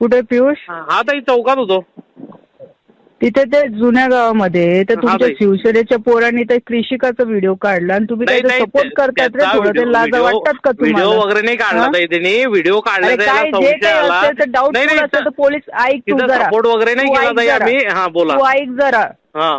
कुठे पियुष? हा ताई चौकात होतो. तिथे ते जुन्या गावामध्ये तर तुमच्या ताई. शिवसेनेच्या पोरांनी ते कृषिकाचा व्हिडिओ काढला आणि तुम्ही त्याचा सपोर्ट करतात रे. त्याचा थोडं ते लाजा वाटतात का व्हिडिओ तुम्हाला वगैरे नाही काढला हा? ताई त्यांनी. व्हिडिओ काढला अरे त्याला काय जे संशय काही आला. असेल तर डाऊटफुल असेल तर पोलीस ऐक तू तिथं जरा. सपोर्ट वगैरे नाही तू केला ऐक ताई जरा. आम्ही. हा बोला. तू ऐक जरा. हा.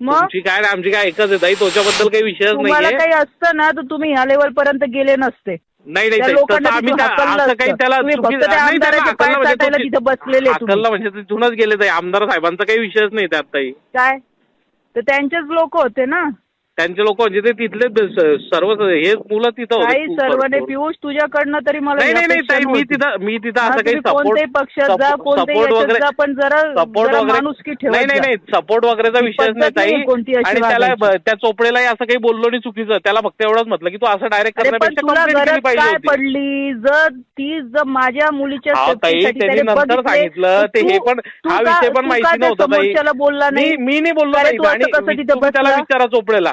मग? तुमची काय आणि आमची काय एकच आहे ताई त्याच्याबद्दल काही विषयच तुम्हाला नाहीये. काही असतं ना तर तुम्ही ह्या लेवल पर्यंत गेले नसते. नाही नाही त्या ताई, लोकांना तसं आम्ही तिथून त्या- हाकललं असं काही असतं. त्याला तुम्ही चुकी- फक्त त्या नाही, त्याला आमदाराचे पाय हाकललं म्हणजे चाटायला तुम्ही- तिथं बसलेले तुम्ही. हाकललं म्हणजे तिथूनच गेले ताई आमदार साहेबांचा काही विषयच नाही त्यात ताई. काय? तर त्यांचेच लोक होते ना. त्यांचे लोक म्हणजे ते तिथले सर्व हे मुलं तिथं भरपूर. पियुष तुझ्याकडनं तरी मला नाही नाही ताई मी. तिथं मी तिथं असं काही सपोर्ट पक्षात सपोर्ट वगैरे पण जरा सपोर्ट वगैरे नाही नाही. नाही सपोर्ट वगैरेचा विषयच नाही ताई. आणि त्याला त्या चोपडेलाही असं काही बोललो नाही चुकीचं. त्याला फक्त एवढंच म्हटलं की तू असं डायरेक्ट करण्यापेक्षा पडली? जर ती जर माझ्या मुलीच्या त्यांनी नंतर सांगितलं ते हे पण हा विषय पण माहिती नव्हता बोलला मी नाही? मी नाही बोललो त्याला? विचारा चोपडेला.